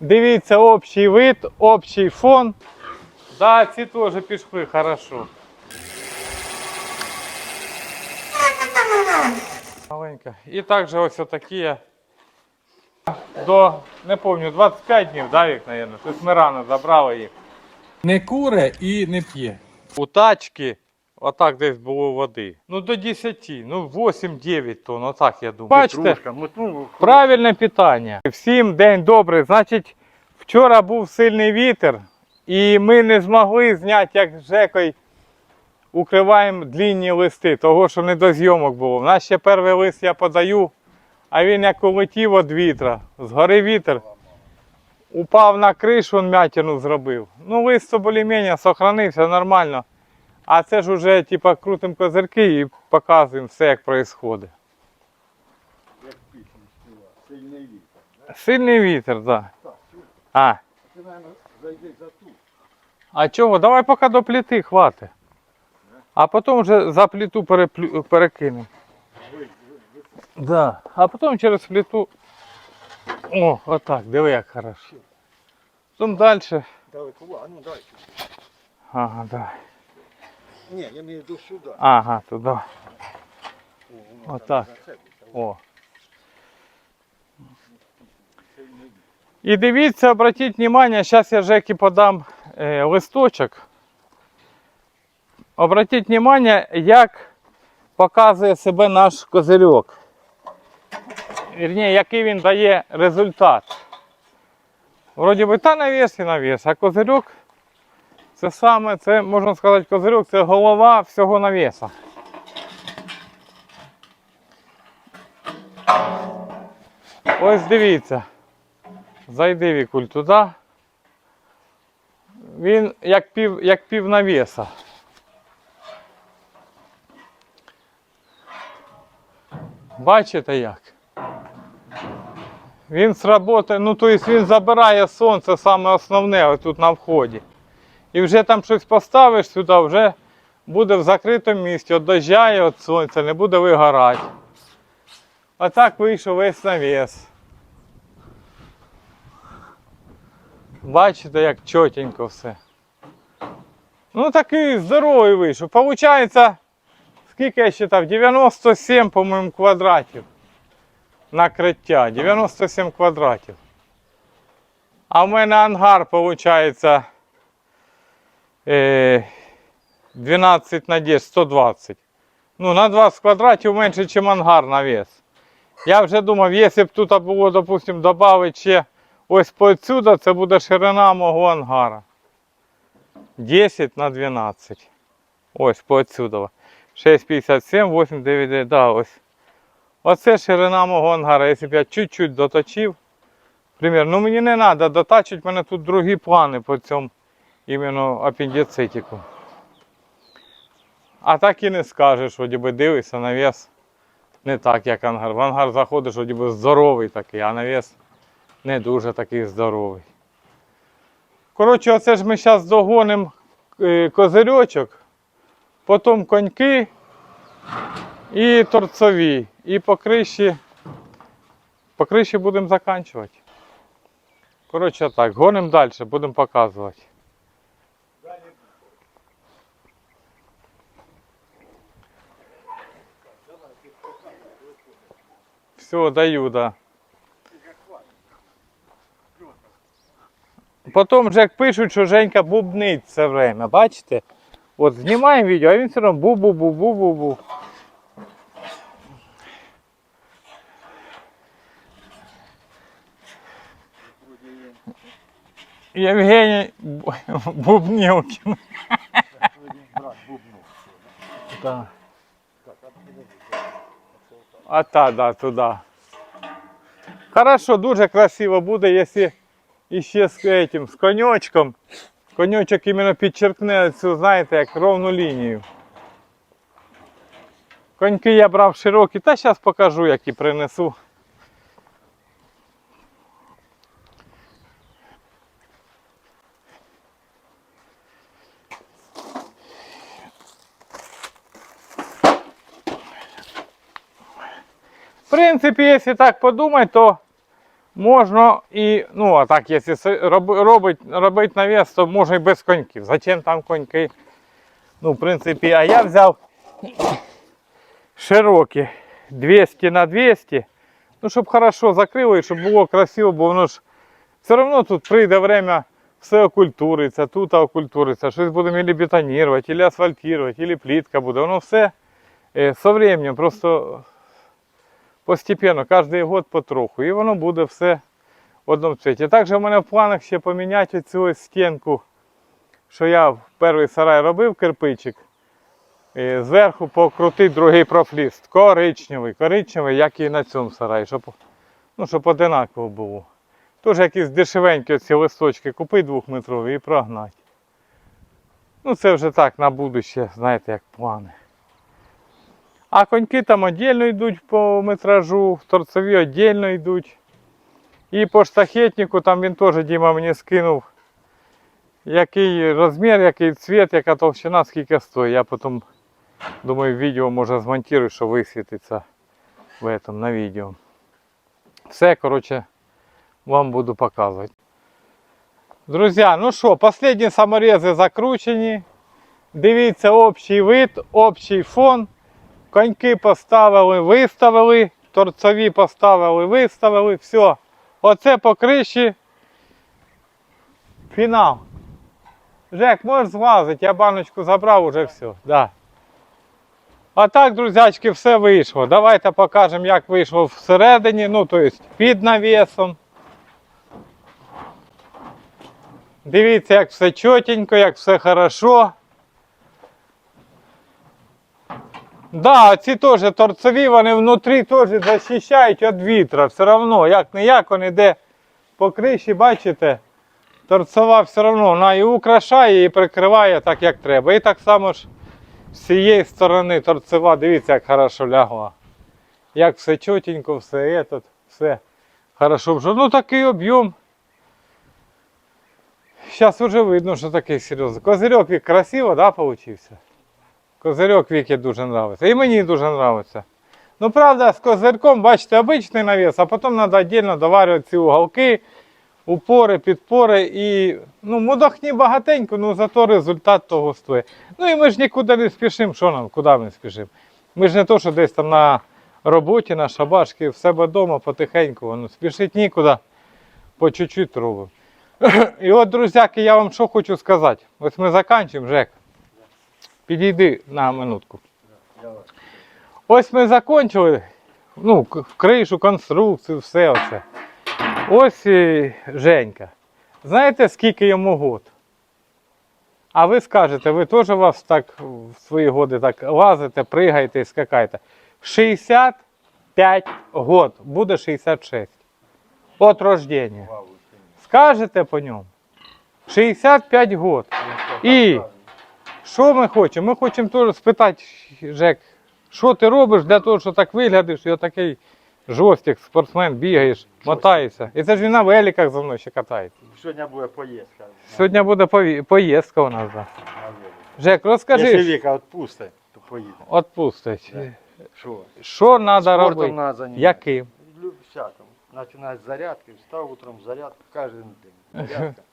Дивіться, общий вид, общий фон. Да, ці теж пішли хорошо. Маленька. І також ось такі до, не пам'ятаю, 25 днів, да, їх, мабуть. Ми рано забрали їх. Не куре і не п'є. У тачки отак десь було води. Ну до 10, ну 8-9 тонн, отак я думаю. Бачите, Трошка, мотнув. правильне питання. Всім день добрий. Значить, вчора був сильний вітер, і ми не змогли зняти, як з Жекою укриваємо длінні листи, того що не до зйомок було. У нас ще перший лист я подаю, а він як улетів від вітра, згори вітер. Упав на кришу, він м'ятину зробив. Ну, лист то більш-менш сохранився нормально. А це ж уже типа крутим козирки і показуємо все, як відбувається. Як пісню співав. Сильний вітер. Сильний вітер, так. Да. Так, чуєш? А, Ти, мабуть, зайди за ту. а чого? Давай поки до плити хватить. А потім вже за плиту переплю... перекинемо. Да. А потім через плиту. О, отак, диви як хорошо. Потім далі. Далеко, а ну дай. Ага, давай. Ні, я маю до сюди. Ага, туди. Отак. О. І дивіться, обратіть внимание, зараз я Жекі подам е, листочок. Обратіть внимание, як показує себе наш козирьок. Вірніше, який він дає результат. Вроді би та навіс і навіс, а козирьок це саме, це можна сказати, козирьок це голова всього навіса. Ось дивіться. Зайди вікуль туди. Він як пів, як пів навіса. Бачите як? Він сработає, ну тобто він забирає сонце саме основне ось тут на вході. І вже там щось поставиш сюди, вже буде в закритому місці, від дождя і від сонця, не буде вигорати. А так вийшов весь навіс. Бачите, як чотенько все. Ну такий здоровий вийшов. Получається, скільки я считав? 97, по-моєму, квадратів. Накриття. 97 квадратів. А в мене ангар, виходить, 12 на 10, 120. Ну, на 20 квадратів менше, ніж ангар на вес. Я вже думав, якщо б тут було, допустим, додати ще ось посюди, це буде ширина мого ангара. 10 на 12. Ось посюди. 6,57, 8, 9, 9, да, ось. Оце ширина мого ангара. Якщо б я чуть-чуть доточив, примерно, ну мені не треба дотачити, в мене тут другі плани по цьому іменно апендицитику. А так і не скажеш, вроді би дивишся на вес. Не так, як ангар. В ангар заходиш, вроді би здоровий такий, а навіс не дуже такий здоровий. Коротше, оце ж ми зараз догонимо е, козирьочок, потім коньки і торцові. І по криші, по криші будемо закінчувати. Коротше так, гонимо далі, будемо показувати. Все, даю, да. Потім вже як пишуть, що Женька бубнить все время, бачите? От знімаємо відео, а він все одно бу-бу-бу-бу-бу-бу. Євгеній Бу- Бубнілкін. А та, да, туди. Хорошо, дуже красиво буде, якщо іще з этим, з коньочком. Коньочок іменно підчеркне цю, знаєте, як ровну лінію. Коньки я брав широкі, та зараз покажу, які принесу. В принципі, якщо так подумати, то Можна і, ну, а так, якщо се- роби- робить, робить навіс, то можна і без коньків. Зачем там коньки? Ну, в принципі, а я взяв широкі 200 на 200, ну, щоб хорошо закрило і щоб було красиво, бо воно ж все одно тут прийде время, все окультуриться, тут окультуриться, щось будемо ілі бетонувати, ілі асфальтувати, ілі плітка буде. Воно все е, со временем, просто постепенно, кожен год потроху. І воно буде все в одному цвіті. Також в мене в планах ще поміняти цю ось стінку, що я в перший сарай робив кирпичик. І зверху покрутити другий профліст. Коричневий, коричневий, як і на цьому сараї, щоб, ну, щоб одинаково було. Теж якісь дешевенькі ці листочки купити двохметрові і прогнати. Ну це вже так на будуще, знаєте, як плани. А коньки там віддільно йдуть по метражу, торцеві віддільно йдуть. І по штахетнику там він теж Діма мені скинув. Який розмір, який цвіт, яка товщина, скільки стоїть. Я потім думаю, відео може змонтую, що висвітиться в этом, на відео. Все, коротше, вам буду показувати. Друзі, ну що, останні саморези закручені. Дивіться общий вид, общий фон. Коньки поставили, виставили, торцові поставили, виставили, все. Оце по криші. Фінал. Жек, можеш злазити, я баночку забрав, уже все. Да. А так, друзячки, все вийшло. Давайте покажемо, як вийшло всередині, ну, то есть під навісом. Дивіться, як все чотенько, як все хорошо. Да, ці теж торцеві, вони внутрі теж захищають від вітра. Все одно, як не як він йде по криші, бачите, торцова все одно вона і украшає, і прикриває так, як треба. І так само ж з цієї сторони торцева, дивіться, як хорошо лягла. Як все чотенько, все этот, все хорошо. Ну такий об'єм. Зараз вже видно, що такий серйозний. Козирьок красиво, да, получився? Козирьок Вікі дуже подобається. І мені дуже подобається. Ну, правда, з козирком, бачите, обичний навіс, а потім треба віддільно доварювати ці уголки, упори, підпори і. Ну, мудохні багатенько, ну зато результат того стоїть. Ну і ми ж нікуди не спішимо. Що нам? Куди ми спішимо? Ми ж не то, що десь там на роботі, на шабашки, в себе вдома потихеньку. Ну, спішить нікуди, по чуть-чуть робимо. І от, друзяки, я вам що хочу сказати. Ось ми закінчимо, Жек. Підійди на минутку. Ось ми закінчили. Ну, кришу, конструкцію, все оце. Ось Женька. Знаєте, скільки йому год? А ви скажете, ви теж вас так в свої годи так лазите, пригаєте і скакаєте. 65 год, буде 66. От рождення. Скажете по ньому? 65 год. І що ми хочемо? Ми хочемо теж спитати, Жек, що ти робиш для того, що так виглядиш, і отакий жорстик, спортсмен, бігаєш, мотаєшся. І це ж він на великах за мною ще катається. Сьогодні буде поїздка. Сьогодні буде пові- поїздка у нас. Да. Жек, Якщо розкажи, Віка відпусти, то поїдемо. відпустить. Що? Що треба Спортом робити? треба займатися. Яким? Люб- Всяким. Починає з зарядки, встав утром зарядку кожен день. Зарядка.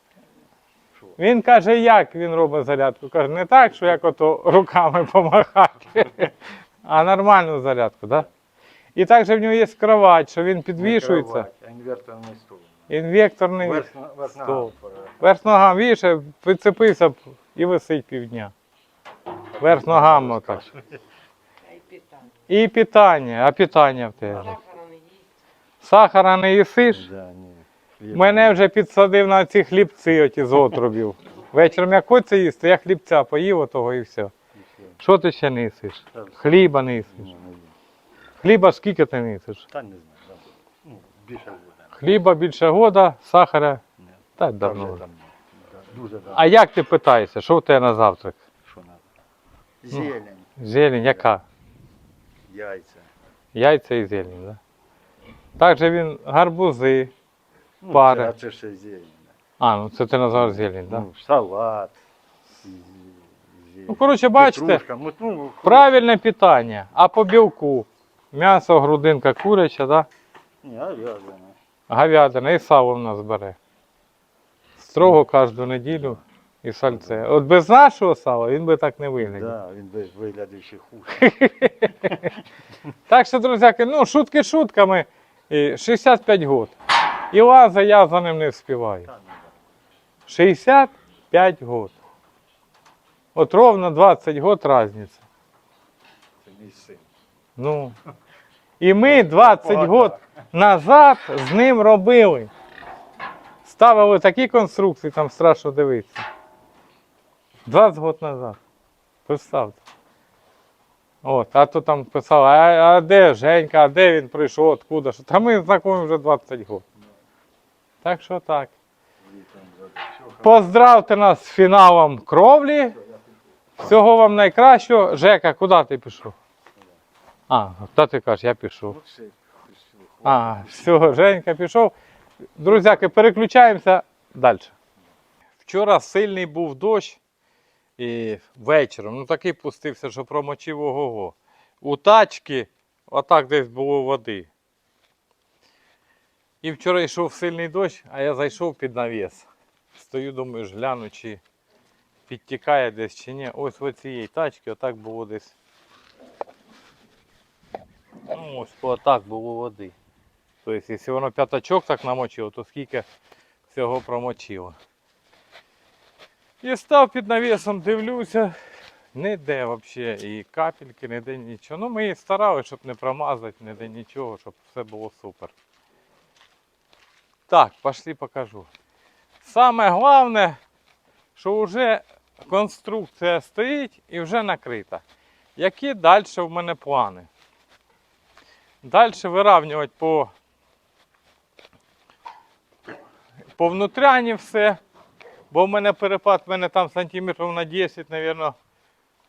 Він каже, як він робить зарядку. Каже, не так, що як ото руками помахати, а нормальну зарядку, так? Да? І також в нього є кровать, що він підвішується. Інвекторний Верх, верх ногам вішає, прицепився і висить півдня. Верх ногами отак. І питання. А питання в тебе. Сахара не. Сахара не їсиш? Да, ні. Мене вже підсадив на ці хлібці оті з отрубів. Вечором як хочеться їсти, я хлібця поїв отого і все. Що ти ще? Та- Хліба не їм. Хліба скільки ти не їсиш? Та не знаю. Ну, більше буде. Хліба більше года, сахара. Ні. Та давно. Дуже давно. А як ти питаєшся, що в тебе на завтрак? Що треба? Зелень, Зелень, яка? яйця. Яйця і зелень, да? Також він гарбузи. Ну, Пари. Це, а це ще зелень. А, ну це ти назвав зелень, так? Ну, салат. Ну, коротше, бачите, Петрушка. Ну, ну, Правильне питання. А по білку? М'ясо, грудинка, куряча, да? Ні, говядина. говядина і сало в нас бере. Строго кожну неділю і сальце. От без нашого сала він би так не виглядів. Да, він би виглядав ще хуже. Так що, друзяки, ну, шутки шутками. 65 год. І лаза я за ним не ну, да. 65 год. От ровно 20 год різниця. Це мій син. Ну. І ми 20 Багато. год назад з ним робили. Ставили такі конструкції, там страшно дивитися. 20 год назад. Представте. От, а то там писали, а, а де Женька, а де він прийшов, откуда? Що? Та ми знайомі вже 20 год. Так що так. Поздравте нас з фіналом кровлі. Всього вам найкращого. Жека, куди ти пішов? А, та ти кажеш, я пішов. А, все, Женька пішов. Друзяки, переключаємося далі. Вчора сильний був дощ і вечором, ну такий пустився, що промочив ого-го. У тачки отак десь було води. І вчора йшов сильний дощ, а я зайшов під навіс. Стою, думаю, гляну, чи підтікає десь чи ні. Ось в цієї тачки отак було десь. Ну, ось отак було води. Тобто, якщо воно п'ятачок так намочило, то скільки всього промочило. І став під навісом, дивлюся, ніде взагалі і капельки, ніде нічого. Ну ми і старалися, щоб не промазати, ніде нічого, щоб все було супер. Так, пошли покажу. Саме головне, що вже конструкція стоїть і вже накрита. Які далі в мене плани? Далі вирівнювати по, по внутряні все. Бо в мене перепад, в мене там сантиметрів на 10, мабуть,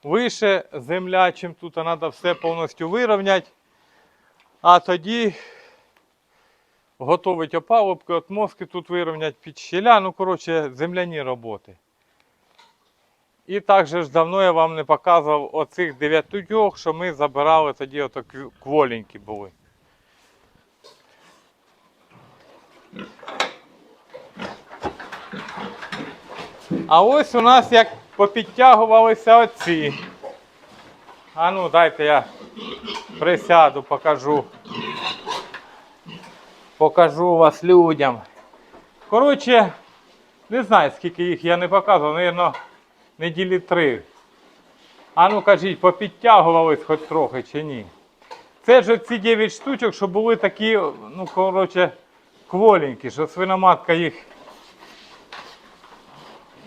вище земля, чим тут треба все повністю вирівняти. А тоді готувати опалубки, от тут вирівняти під щеля, ну, коротше, земляні роботи. І також давно я вам не показував оцих дев'ятьох, що ми забирали тоді ото кволенькі були. А ось у нас як попідтягувалися оці. А ну дайте я присяду, покажу. Покажу вас людям. Коротше, не знаю, скільки їх я не показував, мабуть, неділі три. А ну кажіть, попідтягувались хоч трохи чи ні? Це ж ці 9 штучок, що були такі, ну, коротше, кволенькі, що свиноматка їх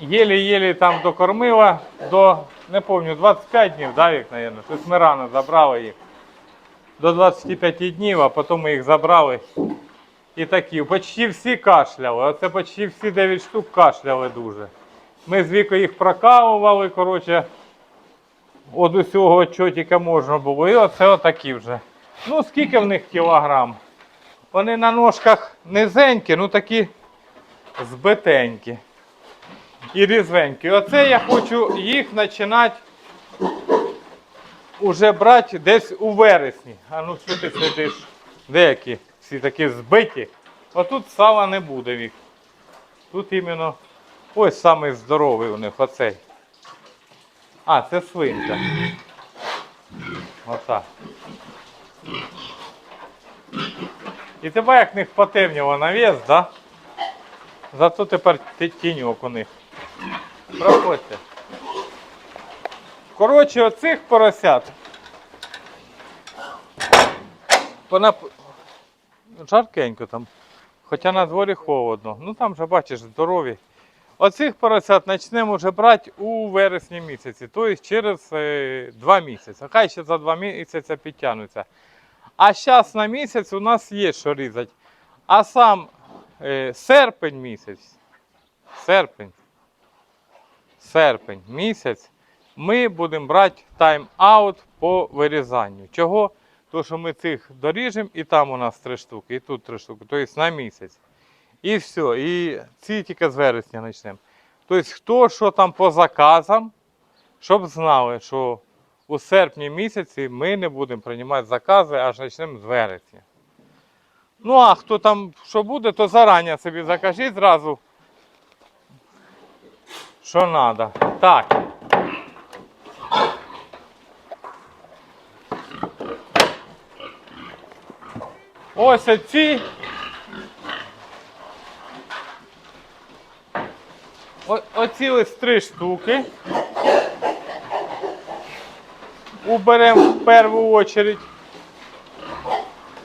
єлі-єлі там докормила до, не пам'ятаю, 25 днів, да, їх, мабуть, щось ми рано забрали їх. До 25 днів, а потім ми їх забрали. І такі, почти всі кашляли. Оце почти всі 9 штук кашляли дуже. Ми з вікою їх прокалували, коротше, от усього, що тільки можна було. І оце отакі вже. Ну, скільки в них кілограм? Вони на ножках низенькі, ну такі збитенькі. І різвенькі. Оце я хочу їх починати уже брати десь у вересні. А ну що ти сидиш? Деякі всі такі збиті. Отут сала не буде їх. Тут іменно ось самий здоровий у них оцей. А, це свинка. Отак. І тебе як них потемніло навіс, да? Зато тепер тіньок у них. Проходьте. Коротше, оцих поросят. Жаркенько там. Хоча на дворі холодно. Ну там же бачиш здорові. Оцих поросят почнемо вже брати у вересні місяці, тобто через е, два місяці. Хай ще за два місяці підтягнуться. А зараз на місяць у нас є що різати. А сам е, серпень місяць. Серпень. Серпень місяць. Ми будемо брати тайм-аут по вирізанню. Чого? Тому що ми цих доріжемо, і там у нас три штуки, і тут три штуки. Тобто на місяць. І все. І ці тільки з вересня почнемо. Тобто, хто що там по заказам, щоб знали, що у серпні місяці ми не будемо приймати закази, аж почнемо з вересня. Ну а хто там що буде, то зарані собі закажіть зразу. Що треба. Так. Ось оці. Оці ось три штуки. Уберемо в першу очередь.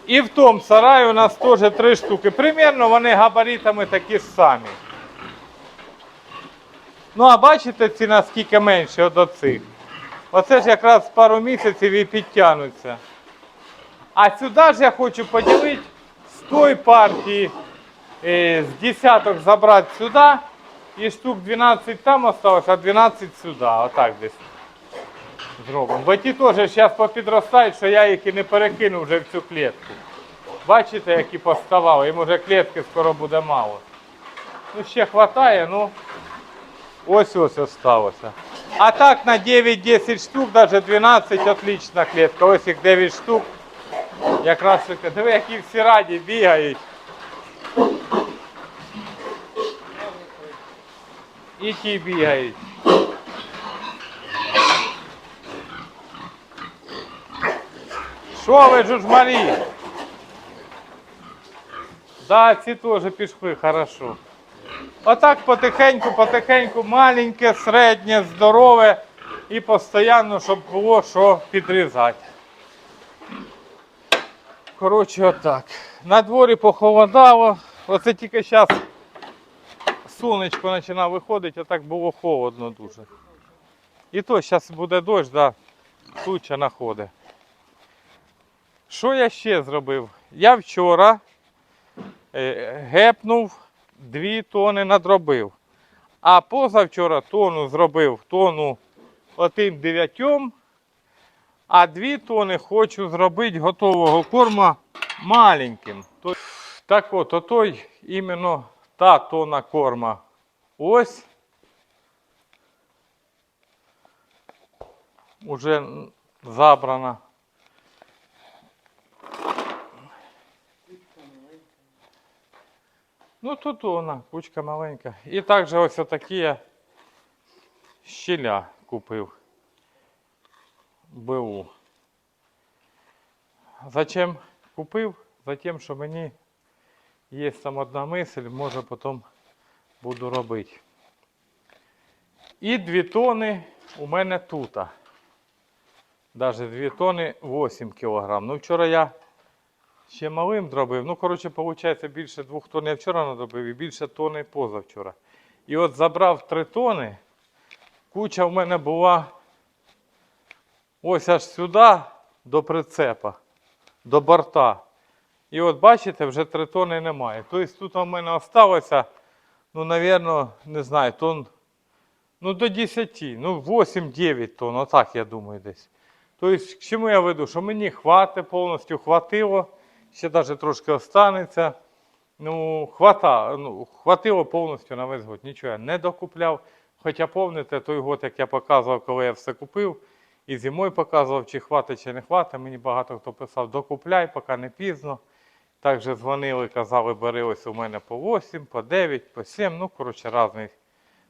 І в тому сараї у нас теж три штуки. Примірно вони габаритами такі самі. Ну, а бачите ці наскільки менші от оцих? Оце ж якраз пару місяців і підтягнуться. А сюди ж я хочу поділити з тої партії, е, з десяток забрати сюди. І штук 12 там осталось, а 12 сюди. Отак десь зробимо. Бо ті теж зараз попідростають, що я їх і не перекину вже в цю клітку. Бачите, які поставали, їм вже клітки скоро буде мало. Ну, ще вистачає, ну ось ось осталося. А так на 9-10 штук, навіть 12 отлична клітка. Ось їх 9 штук. Якраз таки, диви, які всі раді бігають. І ті бігають. Що ви, жужмарі? Да, ці теж пішли, хорошо. Отак потихеньку, потихеньку, маленьке, середнє, здорове і постійно, щоб було що підрізати. Коротше, отак. На дворі похолодало. Оце тільки зараз сонечко починає виходити, а так було холодно дуже. І то зараз буде дощ, да, туча находить. Що я ще зробив? Я вчора е, гепнув 2 тони надробив. А позавчора тону зробив тону отим дев'ятьом, а 2 тони хочу зробити готового корма маленьким. Так от, отой іменно та тона корма. Ось. Уже забрана. Ну тут вона, кучка маленька. І також ось такі я щіля купив. БУ. Зачем купив? Затем, що мені є там одна мисль, може потім буду робити. І 2 тони у мене тут. Даже 2 тони 8 кілограм. Ну вчора я ще малим зробив. Ну, коротше, виходить, більше 2 тонн я вчора надробив і більше тони позавчора. І от забрав 3 тони. Куча в мене була ось аж сюди до прицепа, до борта. І от бачите, вже 3 тони немає. Тобто тут у мене залишилося, ну, напевно, не знаю, тонн, ну, до 10, ну, 8-9 тонн, отак я думаю десь. Тобто, к чому я веду? Що мені хватить повністю, хватило, ще навіть трошки останеться. Ну, хвата, ну, хватило повністю на весь год. Нічого я не докупляв. Хоча пам'ятаєте, той год, як я показував, коли я все купив, і зимою показував, чи хватить, чи не хватить. Мені багато хто писав, докупляй, поки не пізно. Також дзвонили, казали, бери ось у мене по 8, по 9, по 7. Ну, коротше, різний,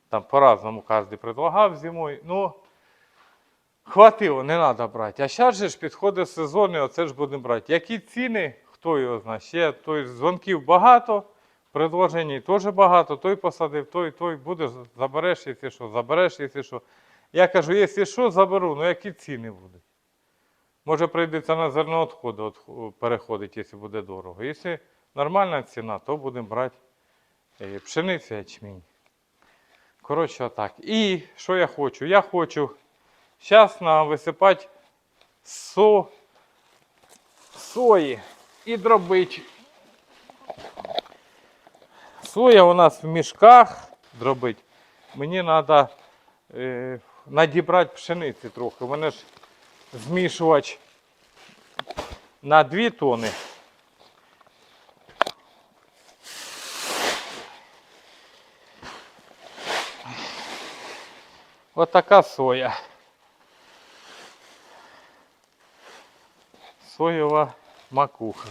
там по-разному кожен предлагав зимою. Ну, хватило, не треба брати. А зараз же ж підходить сезон, і оце ж будемо брати. Які ціни, хто його знає. Ще тобто, дзвонків багато, предложень теж багато. Той посадив, той, той будеш, забереш, якщо що, забереш, якщо що. Я кажу, якщо що, заберу, ну які ціни будуть. Може прийдеться на зерноотходи от, переходити, якщо буде дорого. Якщо нормальна ціна, то будемо брати е, пшеницю ячмінь. Коротше, отак. І що я хочу? Я хочу зараз нам висипати со... сої і дробити. Соя у нас в мішках дробить. Мені треба е, надібрати пшениці трохи. Мене ж змішувач на 2 тони. Ось така соя. Соєва макуха.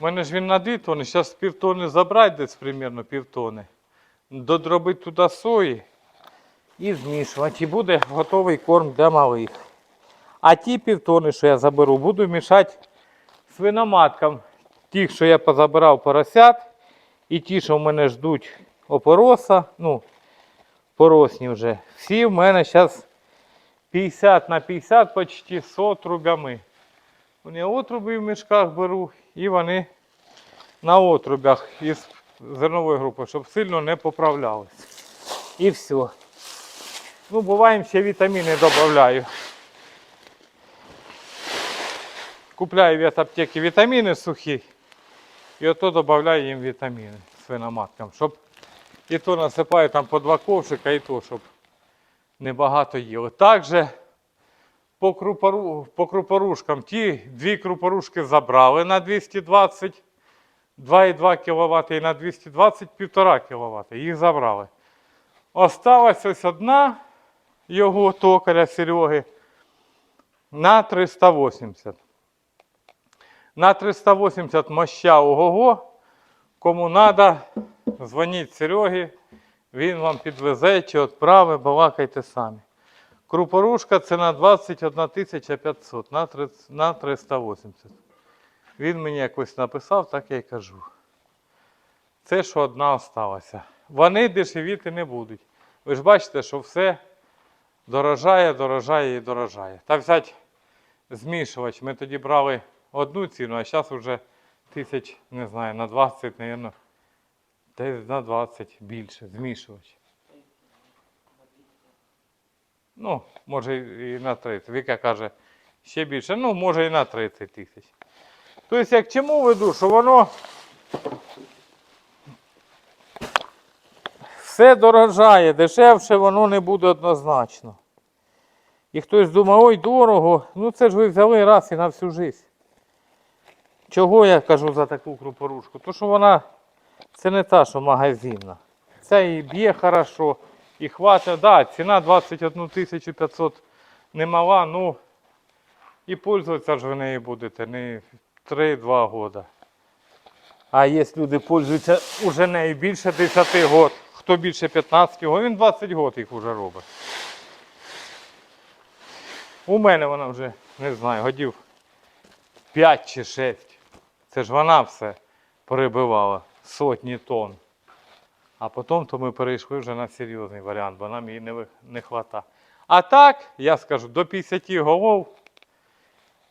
У мене ж він на 2 тонни, зараз півтони забрати десь примерно півтони. Додробити туди сої і змішувати. І буде готовий корм для малих. А ті півтони, що я заберу, буду мішати свиноматкам. Тих, що я позабирав поросят, і ті, що в мене ждуть опороса, ну, поросні вже. Всі в мене зараз 50 на 50 почти з отрубями. Вони отруби в мішках беру і вони на отрубях із зернової групи, щоб сильно не поправлялись. І все. Ну, буває, ще вітаміни додаю. Купляю від аптеки вітаміни сухі. І ото додаю їм вітаміни свиноматкам, щоб і то насипаю там по два ковшика, і то, щоб небагато їли. Також по крупорушкам ті дві крупорушки забрали на 220, 2,2 кВт і на 220 1,5 кВт. Їх забрали. Осталась ось одна його токаря Сереги на 380. На 380 моща ого-го. Кому треба, дзвоніть Серегі, він вам підвезе чи відправить, балакайте самі. Крупорушка це на 21 500 на 380. Він мені якось написав, так я й кажу. Це що одна осталася. Вони дешевіти не будуть. Ви ж бачите, що все дорожає, дорожає і дорожає. Та взять змішувач. Ми тоді брали одну ціну, а зараз вже тисяч, не знаю, на 20, мабуть, десь на 20 більше змішувач. Ну, може і на 30. Віка каже, ще більше, ну, може і на 30 тисяч. Тобто, як чому веду, що воно все дорожає, дешевше воно не буде однозначно. І хтось думає, ой, дорого, ну це ж ви взяли раз і на всю життя. Чого я кажу за таку крупорушку? То що вона це не та, що магазинна. Це і б'є хорошо, і хватить. Да, ціна 21 500 немала, ну і пользуватися ж ви нею будете не 3-2 года. А є люди пользуються уже нею більше 10 год. Хто більше 15 год, він 20 год їх вже робить. У мене вона вже, не знаю, годів 5 чи 6. Це ж вона все перебивала сотні тонн. А потім то ми перейшли вже на серйозний варіант, бо нам її не, ви- не хвата. А так, я скажу, до 50 голов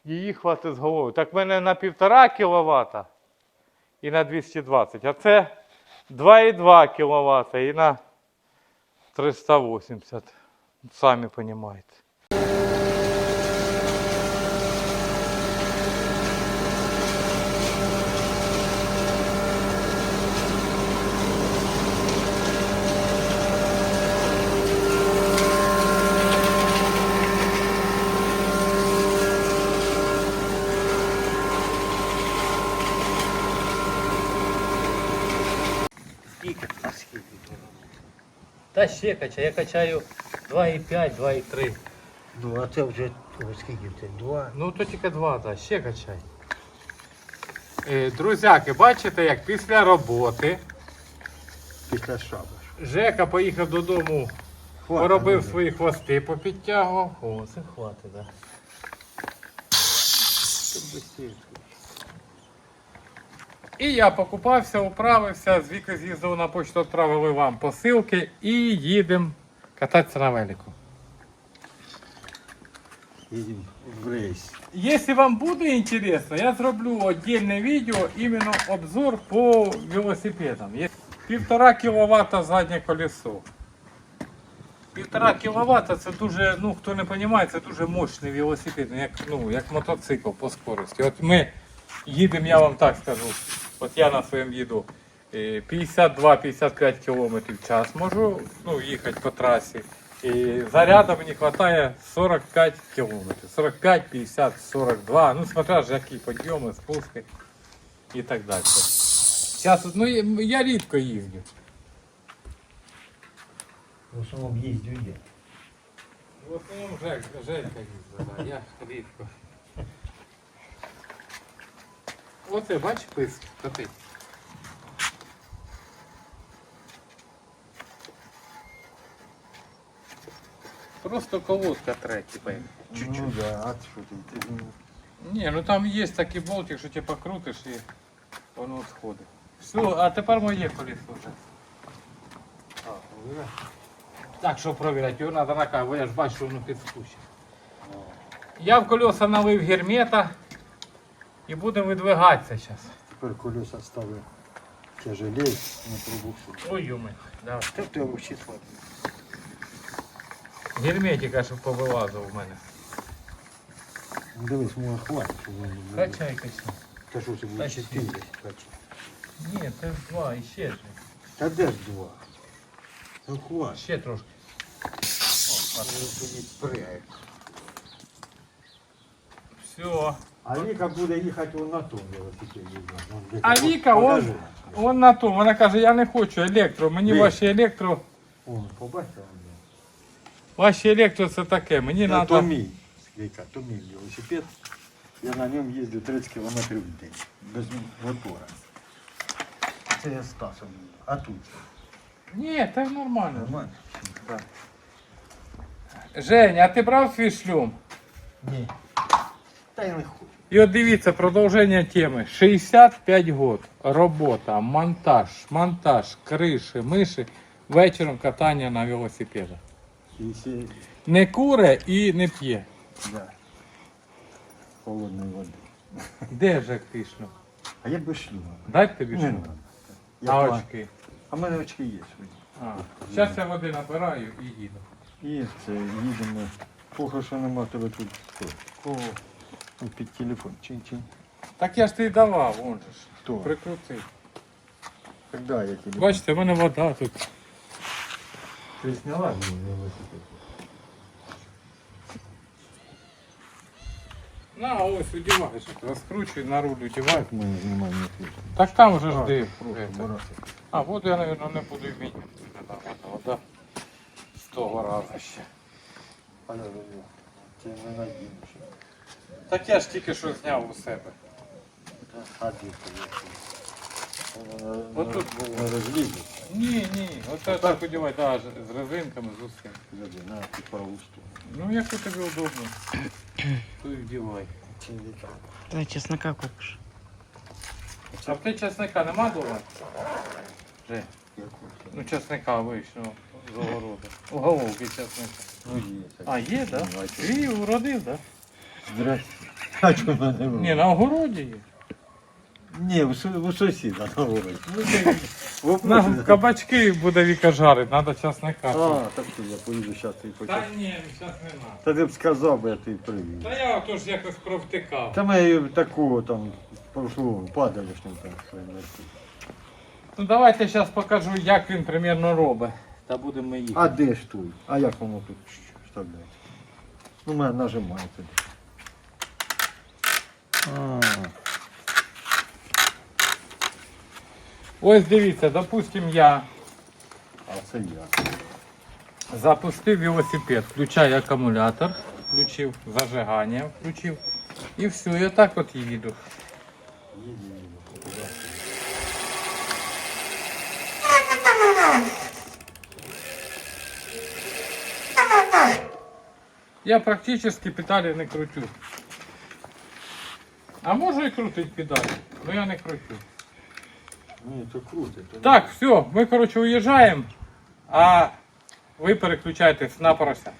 її хватить з головою. Так в мене на 1,5 кВт і на 220, а це 2,2 кВт і на 380. Самі розумієте. Скільки? А скільки? Та ще качаю, я качаю 2,5, 2,3. Ну, а це вже о, скільки це? Два. Ну то тільки два, так, ще качай. Е, друзяки, бачите, як після роботи Після шабаш. Жека поїхав додому, поробив свої хвости, попідтягував. О, це хватить, так. Да. І я покупався, управився, з Вікою з'їздив на почту, відправили вам посилки і їдемо кататися на велику. Їдемо в рейс. Если вам буде интересно, я зроблю отдельное видео, именно обзор по велосипедам. Півтора кіловата заднє колесо. Півтора кіловата це дуже, ну хто не розуміє, це дуже мощний велосипед, ну, як, ну, як мотоцикл по скорості. От ми їдемо, я вам так скажу. От я на своєму їду е, 52-55 км в час можу ну, їхати по трасі. І заряду мені вистачає 45 км. 45, 50, 42. Ну, смотря ж які підйоми, спуски і так далі. Зараз, ну, я- я рідко їздю. В основному їздю є. В основному Жек, Желька їздила, да, я рідко. Оце, бачиш, пис, коти. Просто колодка третя, типа. Чуть-чуть. Ну да, а що ти? ну, Ні, ну там є такий болтик, що ти покрутиш і воно сходить. Все, а тепер моє колесо. Так, що провіряти, його треба накати, бо я ж бачу, що воно підспущено. Я в колеса налив гермета і будемо видвигатися зараз. Тепер колеса стали тяжелее, не пробуксують. Ой, юми, давай. Та ти взагалі слабий. Герметика, щоб повилазив у мене. Ну, Дивись, може хватить, щоб він не Качай, качай. Та що це буде Та 4 качай. Ні, це ж два, і ще ж. Та де ж два? Ну хватить. Ще трошки. Він тоді пригає. Все. А Віка буде їхати он на тому велосипеді. А покажи. он, он на тому, вона каже, я не хочу електро, мені Ні. ваші електро, Вон, побачив? ваші електро це таке, мені треба. то мій. Віка, то мій велосипед. Я на ньому їздив 30 км в день. Без мотора. Це я з Стасом їду. А тут? Ні, це нормально. Нормально? Женя, а ти брав свій шлюм? Ні. Та я не хочу. І от дивіться, продовження теми. 65 год. Робота, монтаж, монтаж, криші, миші, вечором катання на велосипедах. Не куре і не п'є. да. Холодної води. Де ж ти шлюм? А я без шлюма. Дай тобі Не шлюм. надо. Я А пла- очки. А в мене очки є свої. Зараз я води набираю і їду. І це їдемо. Плохо, що нема тебе тут. хто? Кого? Під телефон. Чин-чин. Так я ж ти давав, он же ж. Хто? Прикрути. Когда я телефон? Бачите, в мене вода тут. Ти зняла мій велосипед? На, ось одіваєш. Розкручуй, на руль одівай. Як ми знімаємо твій? Так там вже ж А, де. это. А, воду я, мабуть, не буду вміти. Вода з того разу ще. Це не надійно. Так я ж тільки що зняв у себе. А де ти? От тут було. Не розлізу. Ні, ні, оце так одівай, да, з з резинками, з усім. Подожди, на ти праву сторону. Ну, як тобі удобно, то і вдівай. Чи не так? Давай чеснока купиш. А в тебе чесника нема дома? Жень, ну чесника вийшов з огороду. У головки чесника. Ну є. А, є, так? Да? Твій уродив, так? Да? Було? Ні, на огороді є. Ні, у, су- у сусіда на вулиці. Ну, На кабачки буде Віка жарить, треба чесника. А, так що я поїду зараз і Та ні, зараз не треба. Та ти б сказав, би я тобі привів. Та я отож якось провтикав. Та ми такого там прошлого падалішнього там принесли. Ну давайте зараз покажу, як він примерно робить. Та будемо їхати. А де ж той? А як воно тут вставляється? Ну, мене нажимає туди. А, Ось дивіться, допустим, я а це я. запустив велосипед, включаю акумулятор, включив зажигання, включив. І все, я так от їду. Я практично педалі не кручу. А можу і крутить педалі, але я не кручу. Ні, то крути. То Так, все, ми, коротше, уїжджаємо, а ви переключаєтесь на порося.